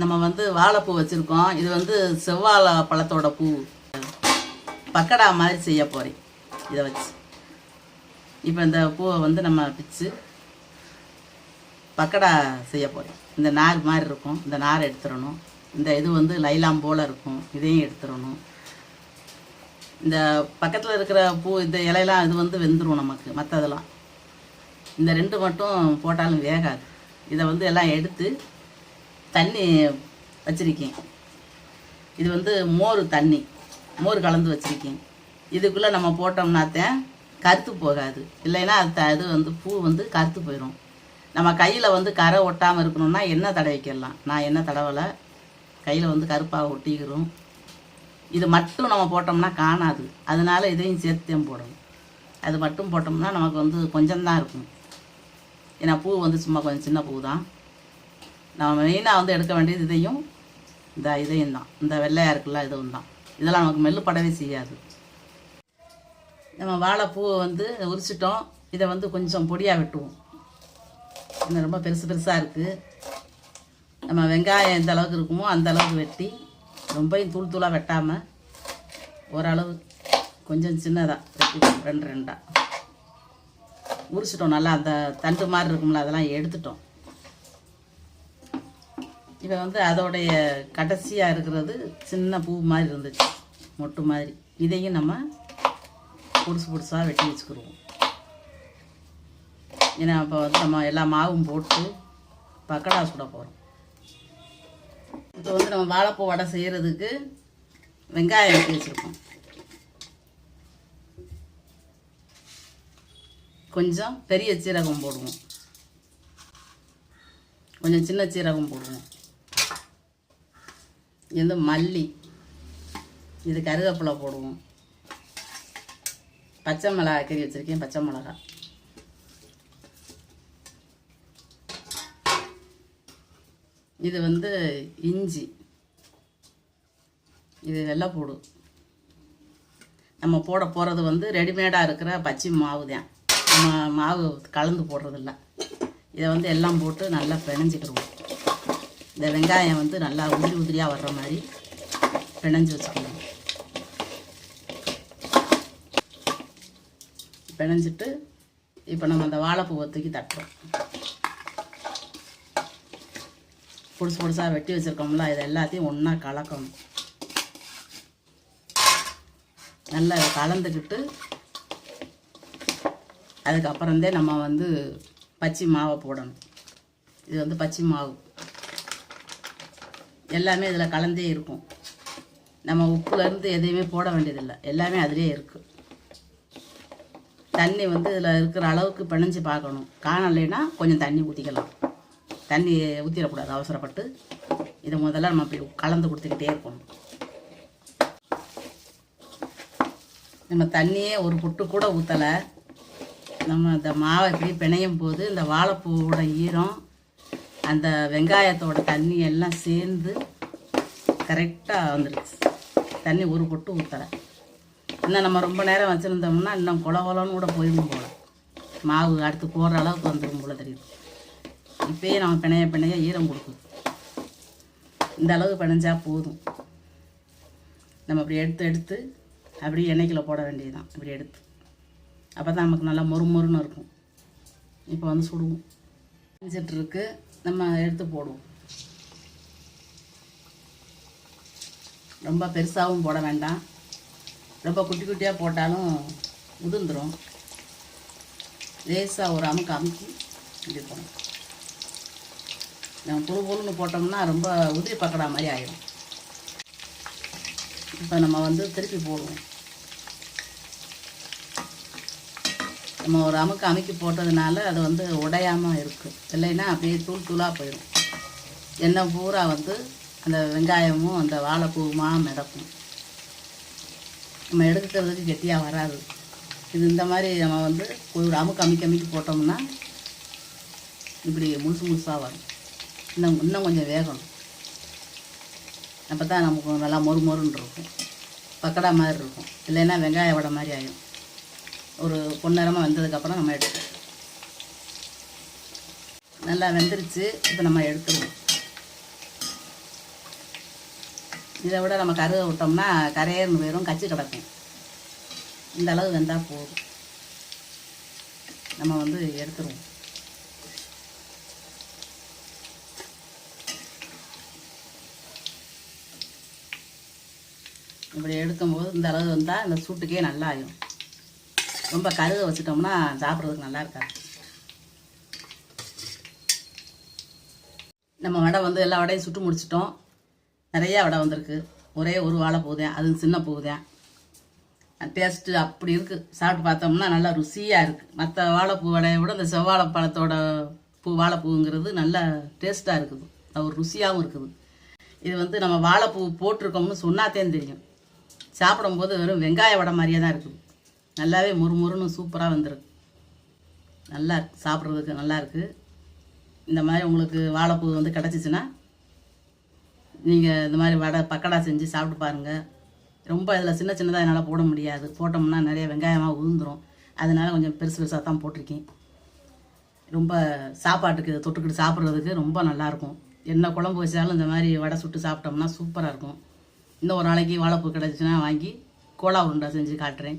நம்ம வந்து வாழைப்பூ வச்சுருக்கோம். இது வந்து செவ்வாழை பழத்தோட பூ. பக்கடா மாதிரி செய்ய போகிறேன் இதை வச்சு. இப்போ இந்த பூவை வந்து நம்ம பிச்சு பக்கடா செய்ய போகிறேன் இந்த நார் மாதிரி இருக்கும். இந்த நாரை எடுத்துடணும். இந்த இது வந்து லைலாம் போல் இருக்கும். இதையும் எடுத்துடணும். இந்த பக்கத்தில் இருக்கிற பூ இந்த இலையெல்லாம் இது வந்து வெந்துடும் நமக்கு மற்றதெல்லாம் இந்த ரெண்டு மட்டும் போட்டாலும் வேகாது. இதை வந்து எல்லாம் எடுத்து தண்ணி வச்சுருக்கேன். இது வந்து மோர் தண்ணி. மோர் கலந்து வச்சுருக்கேன். இதுக்குள்ளே நம்ம போட்டோம்னாத்தேன் கருத்து போகாது. இல்லைன்னா அது த- இது வந்து பூ வந்து கருத்து போயிடும் நம்ம கையில் வந்து கரை ஒட்டாமல் இருக்கணும்னா எண்ணெய் தடவிக்கலாம் நான் எண்ணெய் தடவலை? கையில் வந்து கருப்பாக ஒட்டிக்கிறோம். இது மட்டும் நம்ம போட்டோம்னா காணாது. அதனால இதையும் சேர்த்தே போடணும். அது மட்டும் போட்டோம்னா நமக்கு வந்து கொஞ்சம்தான் இருக்கும். ஏன்னா பூ வந்து சும்மா கொஞ்சம் சின்ன பூ தான். நம்ம மெயினாக வந்து எடுக்க வேண்டியது இதையும் இந்த இதையும் தான். இந்த வெள்ளையாக இருக்குல்ல இதுவும் தான். இதெல்லாம் நமக்கு மெல்லுப்படவே செய்யாது. நம்ம வாழைப்பூவை வந்து உரிச்சிட்டோம். இதை வந்து கொஞ்சம் பொடியாக வெட்டுவோம். இன்னும் ரொம்ப பெருசு பெருசாக இருக்குது நம்ம வெங்காயம் எந்த அளவுக்கு இருக்குமோ அந்த அளவுக்கு வெட்டி ரொம்பையும் தூள் தூளாக வெட்டாமல் ஓரளவு கொஞ்சம் சின்னதாக வெட்டி ரெண்டு ரெண்டாக உரிச்சிட்டோம். நல்லா அந்த தண்டு மாதிரி இருக்கும்ல அதெல்லாம் எடுத்துட்டோம். இப்போ வந்து அதோடைய கடைசியாக இருக்கிறது சின்ன பூ மாதிரி இருந்துச்சு மொட்டு மாதிரி. இதையும் நம்ம புதுசு புதுசாக வெட்டி வச்சுக்கிடுவோம் ஏன்னா அப்போ வந்து நம்ம எல்லா மாவும் போட்டு பக்கடா சுட போகிறோம் இப்போ வந்து நம்ம வாழைப்பூ வடை செய்கிறதுக்கு வெங்காயம் வெட்டி வச்சுருக்கோம். கொஞ்சம் பெரிய சீரகம் போடுவோம். கொஞ்சம் சின்ன சீரகம் போடுவோம். இது வந்து மல்லி. இது கருவேப்பிலை போடுவோம். பச்சை மிளகாய் கறி வச்சுருக்கேன் பச்சை மிளகாய். இது வந்து இஞ்சி. இது வெள்ளைப்பூடு நம்ம போட போகிறது வந்து ரெடிமேடாக இருக்கிற பச்சை மாவு தான். நம்ம மாவு கலந்து போடுறதில்ல. இதை வந்து எல்லாம் போட்டு நல்லா பிணைஞ்சிக்கிடுவோம் இந்த வெங்காயம் வந்து நல்லா உதிரி உதிரியாக வர்ற மாதிரி பிணைஞ்சு வச்சுக்கணும். பிணைஞ்சிட்டு இப்போ நம்ம அந்த வாழைப்பூவை தூக்கி தட்டுறோம். பொடிசு பொடிசாக வெட்டி வச்சுருக்கோம்ல இது எல்லாத்தையும் ஒன்றா கலக்கணும். நல்லா கலந்துக்கிட்டு அதுக்கப்புறந்தே நம்ம வந்து பச்சை மாவை போடணும். இது வந்து பச்சை மாவு. எல்லாமே இதில் கலந்தே இருக்கும். நம்ம உப்புலேருந்து எதையுமே போட வேண்டியதில்லை. எல்லாமே அதிலே இருக்குது தண்ணி வந்து இதில் இருக்கிற அளவுக்கு பிணைஞ்சு பார்க்கணும். காணலைன்னா கொஞ்சம் தண்ணி ஊற்றிக்கலாம் தண்ணி ஊற்றிடக்கூடாது அவசரப்பட்டு. இதை முதல்ல நம்ம அப்படி கலந்து கொடுத்துக்கிட்டே இருக்கணும். நம்ம தண்ணியே ஒரு பொட்டு கூட ஊற்றலை நம்ம இந்த மாவை இப்படி பிணையும் போது இந்த வாழைப்பூவோட ஈரம் அந்த வெங்காயத்தோட தண்ணி எல்லாம் சேர்ந்து கரெக்டாக வந்துடுச்சு தண்ணி ஒரு பொட்டு ஊற்றலை இன்னும் நம்ம ரொம்ப நேரம் வச்சுருந்தோம்னா இன்னும் குல கூட போயிடும் போல. மாவு அடுத்து போடுற அளவுக்கு வந்துடும் போல தெரியுது. இப்போயே நம்ம பிணைய பிணைய ஈரம் கொடுக்குது. இந்த அளவுக்கு பிணைஞ்சால் போதும். நம்ம அப்படி எடுத்து எடுத்து அப்படியே எண்ணெய்க்கில் போட வேண்டியதுதான். இப்படி எடுத்து. அப்போ தான் நமக்கு நல்லா மொறு மொறுன்னு இருக்கும். இப்போ வந்து சுடுவோம். செஞ்சிட்டு இருக்கு நம்ம எடுத்து போடுவோம். ரொம்ப பெருசாகவும் போட வேண்டாம். ரொம்ப குட்டி குட்டியாக போட்டாலும் உதிர்ந்துடும் லேசாக ஒரு அமுக்கு அமுக்கி இப்படி போகணும் நம்ம புழு புழுன்னு போட்டோம்னா ரொம்ப உதிரி பக்கடா மாதிரி ஆயிடும் இப்போ நம்ம வந்து திருப்பி போடுவோம். நம்ம ஒரு அமுக்கு அமுக்கி போட்டதுனால அது வந்து உடையாமல் இருக்குது இல்லைன்னா அப்படியே தூள் தூளாக போயிடும். எண்ணெய் பூரா வந்து அந்த வெங்காயமும் அந்த வாழைப்பூவுமாக மிதக்கும். நம்ம எடுக்கிறதுக்கு கெட்டியாக வராது. இது இந்த மாதிரி நம்ம வந்து ஒரு அமுக்கு அமுக்கி அமுக்கி போட்டோம்னா இப்படி முழுசு முழுசாக வரும். இன்னும் இன்னும் கொஞ்சம் வேகணும். அப்போ தான் நமக்கு நல்லா மொறு மொறுன்னு இருக்கும். பக்கடா மாதிரி இருக்கும். இல்லைன்னா வெங்காய வடை மாதிரி ஆகிடும் ஒரு பொன்னிறமாக வெந்ததுக்கப்புறம் நம்ம எடுப்போம் நல்லா வெந்துருச்சு. இப்போ நம்ம எடுத்துருவோம். இதை விட நம்ம கருக விட்டோம்னா கரையர்னு போயிடும் கச்சி கிடக்கும். இந்த அளவு வெந்தால் போதும். நம்ம வந்து எடுத்துருவோம். இப்படி எடுக்கும்போது இந்த அளவு வந்தால் இந்த சூட்டுக்கே நல்லா ஆகும் ரொம்ப கருக வச்சிட்டோம்னா சாப்பிட்றதுக்கு நல்லா இருக்காது. நம்ம வடை வந்து எல்லா வடையும் சுட்டு முடிச்சிட்டோம். நிறைய வடை வந்திருக்கு. ஒரே ஒரு வாழை தான் அது சின்ன பூ தான் டேஸ்ட்டு அப்படி இருக்குது சாப்பிட்டு பார்த்தோம்னா நல்லா ருசியாக இருக்குது மற்ற வாழைப்பூ வடையை விட இந்த செவ்வாழை பழத்தோட பூ வாழைப்பூங்கிறது நல்லா டேஸ்ட்டாக இருக்குது. அது ஒரு ருசியாகவும் இருக்குது. இது வந்து நம்ம வாழைப்பூ போட்டிருக்கோம்னு சொன்னாத்தேன்னு தெரியும். சாப்பிடும்போது வெறும் வெங்காய வடை மாதிரியே தான் இருக்குது. நல்லாவே முறுமுறுன்னு சூப்பராக வந்துருக்கு. நல்லா இருக்கு. சாப்பிட்றதுக்கு நல்லா இருக்குது இந்த மாதிரி உங்களுக்கு வாழைப்பூ வந்து கிடச்சிச்சின்னா நீங்கள் இந்த மாதிரி வடை பக்கடா செஞ்சு சாப்பிட்டு பாருங்கள் ரொம்ப இதில் சின்ன சின்னதாக என்னால் போட முடியாது. போட்டோம்னா நிறைய வெங்காயமாக உளுந்துரும் அதனால் கொஞ்சம் பெருசு பெருசாக தான் போட்டிருக்கேன். ரொம்ப சாப்பாட்டுக்கு இதை தொட்டுக்கிட்டு சாப்பிட்றதுக்கு ரொம்ப நல்லாயிருக்கும் என்ன குழம்பு வச்சாலும் இந்த மாதிரி வடை சுட்டு சாப்பிட்டோம்னா சூப்பராக இருக்கும். இன்னும் ஒரு நாளைக்கு வாழைப்பூ கிடச்சிச்சின்னா வாங்கி கோலா உருண்டை செஞ்சு காட்டுறேன்.